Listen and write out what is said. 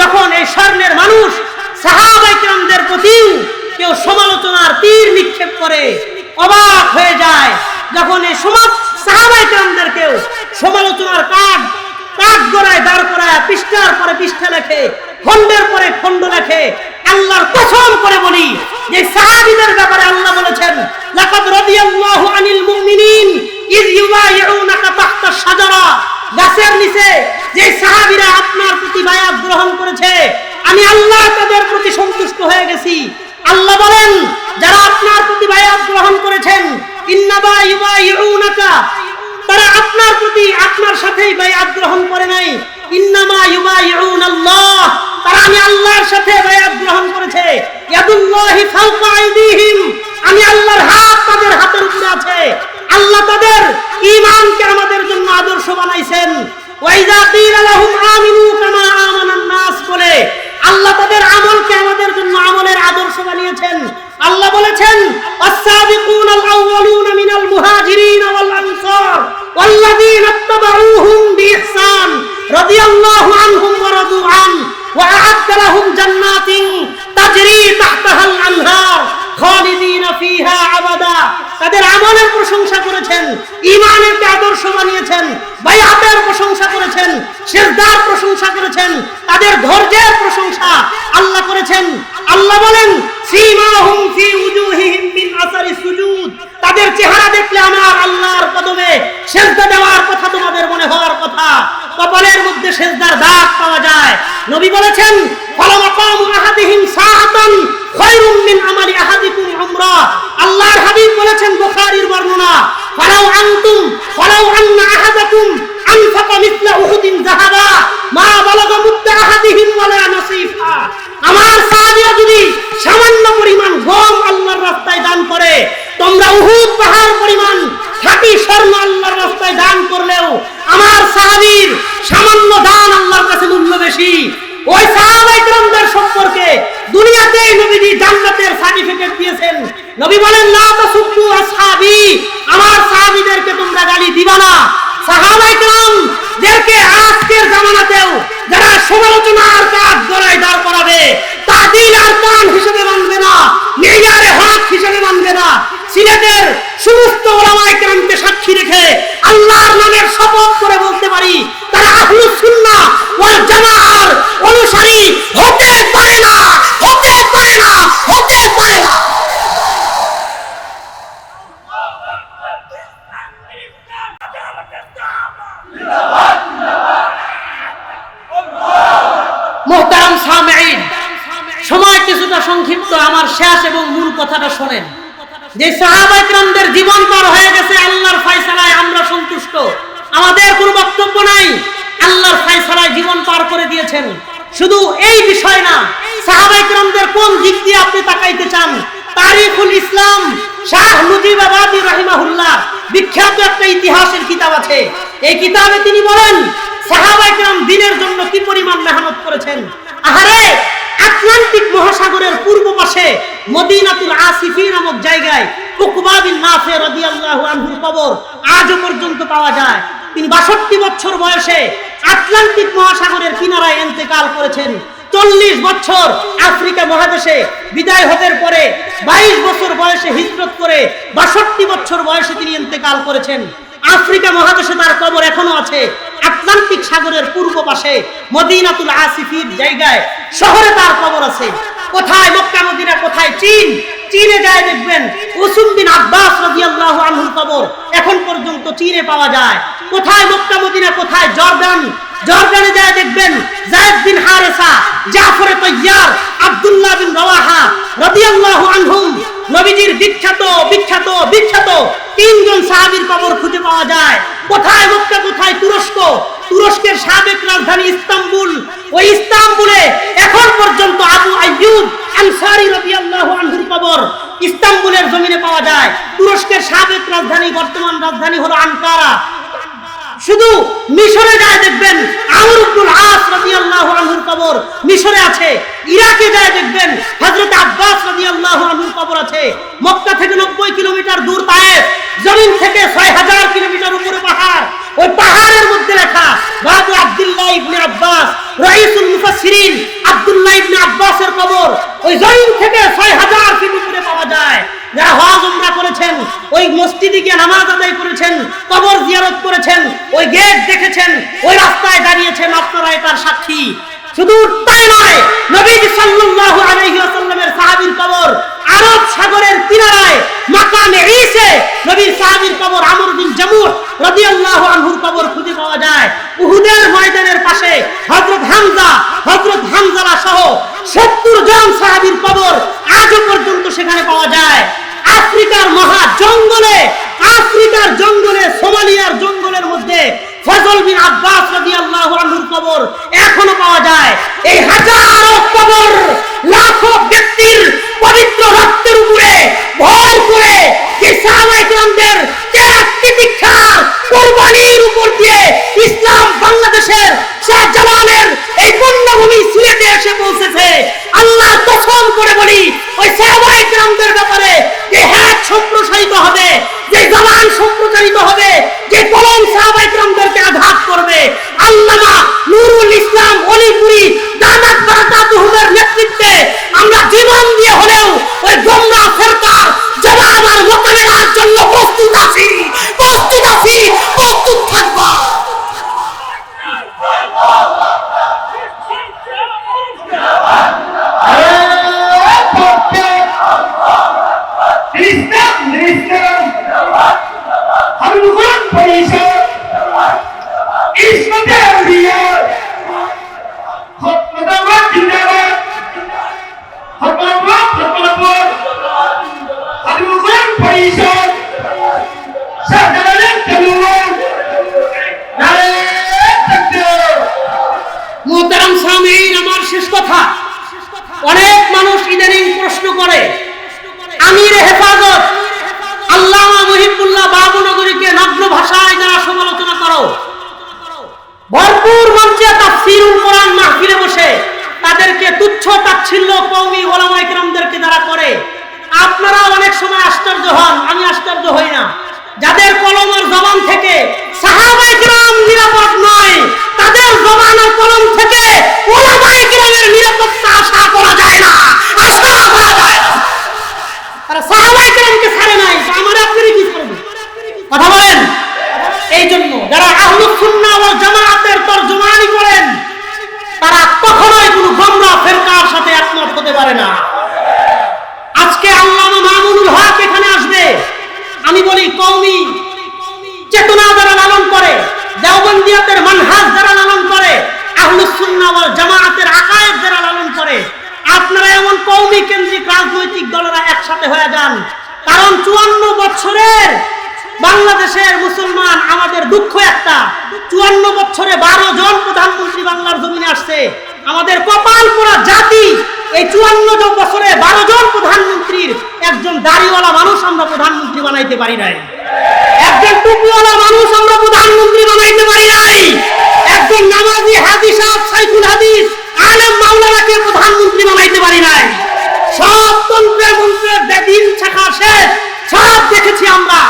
যখন এই স্বর্ণের মানুষ সাহাবাইকরামদের প্রতি কেউ সমালোচনার তীর নিক্ষেপ করে, অবাক হয়ে যায়। যখন এই সমাজ সাহাবাইকরামদের কেউ সমালোচনার কাঠ কাঠ গড়ায় দাঁড় করায়, পৃষ্ঠার পরে পৃষ্ঠা লেখে খণ্ডের পরে খণ্ড লেখে আল্লাহর কসম করে বলি যে সাহাবীদের ব্যাপারে আল্লাহ বলেছেন লাকাদ রাদিয়াল্লাহু আনিল মুমিনিন ইয ইউবাইউনাকা তাহতা শাজারা গাছের নিচে যে সাহাবীরা আপনার প্রতি বায়াত গ্রহণ করেছে আমি আল্লাহ তাদের প্রতি গেছি আল্লাহ বলেন, যারা আপনার প্রতি বায়াত গ্রহণ করেছেন ইন্নাবা ইউবাইউনাকা, তারা আপনার প্রতি আপনার সাথেই বায়াত গ্রহণ করে নাই। ইন্নামা ইউবাইউন আল্লাহ তারা আমি আল্লাহর সাথে বায়াত গ্রহণ করেছে। ইয়াদুল্লাহি ফাওকা আইদিহিম, আমি আল্লাহর হাত তাদের হাতের উপরে আছে। আল্লাহ তাদের ঈমানকে আমাদের জন্য আদর্শ বানাইছেন। ওয়াইদা কিলা লাহুম আমিনু الله عنهم ورضوا عنه وأعد لهم جنات تجري تحتها الأنهار خالدين فيها أبدا তাদের আমলের প্রশংসা করেছেন ইমানের আদর্শ বানিয়েছেন বাইআতের প্রশংসা করেছেন সেজদার প্রশংসা করেছেন তাদের ধৈর্যের প্রশংসা আল্লাহ করেছেন আল্লাহ বলেন সীমাহুম ফি উজুহিহিম মিন আসারি সুজুদ তাদের চেহারা দেখলে আমার আল্লাহর কদমে সেজদা দেওয়ার কথা তোমাদের মনে হওয়ার কথা কপালের মধ্যে সেজদার দাগ পাওয়া যায়। নবী বলেছেন ফালামাকামু আহাদিহিম সাআতান খায়রুম মিন আমালি আহাদিকুম উমরা। আল্লাহর হাবিব বলেছেন, বুখারীর বর্ণনা আনতুম আহাদাকুম উহুদিন যাহাবা। মা নবী বলেন লা তাসুব্বু আসহাবি আমার সাহাবীদেরকে তোমরা গালি দিবা না সাহাবাই کرام যাদেরকে আজকের জামানাতেও যারা সমালোচনার কাজ গলায় দাঁড় করাবে কথাটা শোনেন। যে সাহাবাইকরামদের জীবন পার হয়ে গেছে, আল্লাহর ফয়সালায় আমরা সন্তুষ্ট। আমাদের কোনো বক্তব্য নাই। আল্লাহর ফয়সালায় জীবন পার করে দিয়েছেন। শুধু এই বিষয় না, সাহাবাইকরামদের কোন দিক দিয়ে আপনি তাকাইতে চান? তারিখুল ইসলাম, শাহ মুজিবাবাদী রাহিমাহুল্লাহ। বিখ্যাত একটা ইতিহাসের কিতাব আছে। এই কিতাবে তিনি বলেন, সাহাবাইকরাম দিনের জন্য কি পরিমাণ মেহনত করেছেন? আহারে আটলান্টিক মহাসাগরের পূর্ব পাশে মদিনাতুল আসিফি নামক জায়গায় উকবা বিন নাফে রাদিয়াল্লাহু আনহুর কবর আজও পর্যন্ত পাওয়া যায়। তিনি 62 বছর বয়সে আটলান্টিক মহাসাগরের কিনারায় ইন্তেকাল করেছেন। চল্লিশ বছর আফ্রিকা মহাদেশে বিদায় হতের পরে বাইশ বছর বয়সে হিজরত করে বাষট্টি বছর বয়সে তিনি ইন্তেকাল করেছেন। আফ্রিকা মহাদেশে তার কবর এখনও আছে। আটলান্টিক সাগরের পূর্ব পাশে মদিনাতুল আসিফির জায়গায় শহরে তার কবর আছে। কোথায়? মক্কা, মদিনা, কোথায়? চীন। চীনে যায়, দেখবেন উসুম বিন আব্বাস রাদিয়াল্লাহু আনহুর কবর এখন পর্যন্ত চীনে পাওয়া যায়। কোথায়? মক্কা, মদিনা, কোথায়? জর্দান। জর্দানে যায়, দেখবেন জায়েদ বিন হারেসা, জাফর তৈয়ার, আব্দুল্লাহ বিন রওয়াহা রাদিয়াল্লাহু আনহুম নবীজির বিখ্যাত বিখ্যাত বিখ্যাত তিনজন সাহাবির কবর খুঁজে পাওয়া যায়। কোথায় মক্কা, কোথায় তুরস্ক? তুরস্কের সাবেক রাজধানী ইস্তাম্বুল। ওই ইস্তাম্বুলে এখন পর্যন্ত আবু আইয়ুব আনসারী রাদিয়াল্লাহু আনহুর কবর ইস্তাম্বুলের জমিনে পাওয়া যায়। তুরস্কের সাবেক রাজধানী, বর্তমান রাজধানী হলো আনকারা। শুধু মিশরে যায় দেখবেন, আমর ইবনুল আস রাদিয়াল্লাহু আনহুর কবর মিশরে আছে, ইরাকে যায় দেখবেন, হযরত আব্বাস রাদিয়াল্লাহু আনহুর কবর আছে, মক্কা থেকে 90 কিলোমিটার দূর তায়েফ, জমিন থেকে 6000 কিলোমিটার উপরে পাহাড়, ওই পাহাড়ের মধ্যে লেখা বাবু আব্দুল্লাহ ইবনে আব্বাস, রাইসুল মুফাসসিরিন আব্দুল্লাহ ইবনে আব্বাসের কবর, ওই জমিন থেকে 6000 ফিট উপরে পাওয়া যায়। করেছেন, ওই মসজিদে গিয়ে নামাজ আদায় করেছেন, কবর জিয়ারত করেছেন, ওই গেট দেখেছেন, ওই রাস্তায় দাঁড়িয়েছেন আপনারা এটার সাক্ষী। শুধু তাই নয়, নবীজি সাল্লাল্লাহু আলাইহি ওয়াসাল্লামের সাহাবীর কবর আরব সাগরের কিনারায়, মাকামে ঈসে নবীর সাহাবীর কবর আমর বিন জামুহ রাদিয়াল্লাহু আনহুর কবর খুঁজে পাওয়া যায়। উহুদের ময়দানের পাশে হযরত হামজা, হযরত হামজালা সহ 70 জন সাহাবীর কবর আজও পর্যন্ত সেখানে পাওয়া যায়। আফ্রিকার মহা জঙ্গলে, আফ্রিকার জঙ্গলে, সোমালিয়ার জঙ্গলের মধ্যে ফজল বিন আব্বাস রাদিয়াল্লাহু আনহুর কবর এখনও পাওয়া যায়। এই হাজারো কবর লাখো ব্যক্তির পবিত্র রক্তের উপরে ভর করে যে সাহাবায়ে কেরামদের ত্যাগ তিতিক্ষা কুরবানির উপর দিয়ে ইসলাম বাংলাদেশের শাহজালালের এই পুণ্যভূমি সিলেটে এসে পৌঁছেছে। আল্লাহ কসম করে বলি, ওই সাহাবায়ে কেরামদের ব্যাপারে সম্প্রসারিত হবে যে জবান সম্প্রচারিত হবে যে কলম Islam Dariya. Khotmadawa Dindawa. Khotmadawa Khotmadawa. Haruman Paisa. Sahdalan Kaluwa. Nare Takbir. মোহতারাম সামিন আমার শেষ কথা তাদেরকে তুচ্ছ তাচ্ছিল্য কৌমি ওলামা ইকরামদেরকে যারা করে আপনারা অনেক সময় আশ্চর্য হন, আমি আশ্চর্য হই না। যাদের কলমের জবান থেকে সাহাবাইকরাম নিরাপদ নয়, তাদের জবান আর কলম থেকে ওলামা ইকরামের নিরাপত্তা আশা করা যায় না আশা করা যায় না তারা সাহাবা ইকরামকে ছাড়ে নাই তো আমার আপনারা কি করবে কথা বলেন এই জন্য যারা আহলুস সুন্নাহ ওয়াল জামাআতের তরজমানি করেন তারা কখনোই কোনো গোমরা ফেরকার সাথে একমত হতে পারে না আজকে আল্লামা মামুনুল হক এখানে আসবে আমি বলি কওমি চেতনা যারা লালন করে দেওবন্দিয়াতের মানহাজ যারা লালন করে আহলুস সুন্নাহ ওয়াল জামাআতের আকায়েদ যারা লালন করে আপনারা এমন কওমি কেন্দ্রিক রাজনৈতিক দলেরা একসাথে হয়ে যান। কারণ চুয়ান্ন বছরের বাংলাদেশের মুসলমান, আমাদের দুঃখ একটা। চুয়ান্ন বছরে বারো জন প্রধানমন্ত্রী বাংলার জমিনে আসছে। আমাদের কপাল পোড়া জাতি, এই চুয়ান্ন বছরে বারো জন প্রধানমন্ত্রীর একজন দাড়িওয়ালা মানুষ আমরা প্রধানমন্ত্রী বানাইতে পারি নাই। একজন টুপিওয়ালা মানুষ আমরা প্রধানমন্ত্রী বানাইতে পারি নাই। একজন নামাজি হাদিস সাইফুল হাদিস, আলেম মাওলানাকে প্রধানমন্ত্রী বানাইতে পারি নাই। বেদিন শাখা শেষ সব দেখেছি আমরা।